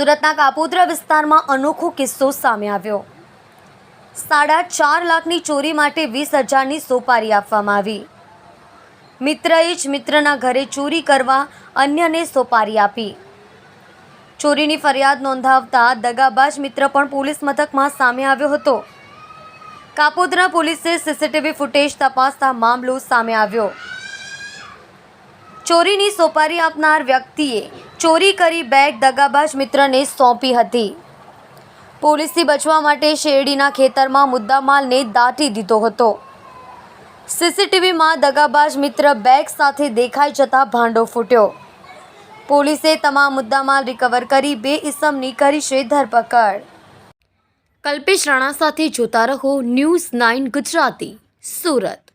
સુરતના કાપોદ્રા વિસ્તારમાં અનોખો કિસ્સો સામે આવ્યો. સાડા ચાર લાખની ચોરી માટે વીસ હજારની સોપારી આપવામાં આવી. મિત્રએ જ મિત્રના ઘરે ચોરી કરવા અન્યને સોપારી આપી. ચોરીની ફરિયાદ નોંધાવતા દગાબાજ મિત્ર પણ પોલીસ મથકમાં સામે આવ્યો હતો. કાપોદ્રા પોલીસે સીસીટીવી ફૂટેજ તપાસતા મામલો સામે આવ્યો. ચોરીની સોપારી આપનાર વ્યક્તિએ ચોરી કરી બેગ દગાબાજ મિત્રને સોંપી હતી. પોલીસથી બચવા માટે શેરડીના ખેતરમાં મુદ્દામાલને દાટી દીધો હતો. સીસીટીવીમાં દગાબાજ મિત્ર બેગ સાથે દેખાઈ જતા ભાંડો ફૂટ્યો. પોલીસે તમામ મુદ્દામાલ રિકવર કરી બે ઇસમની કરી છે ધરપકડ. કલ્પેશ રાણા સાથે જોતા રહો ન્યૂઝ નાઇન ગુજરાતી, સુરત.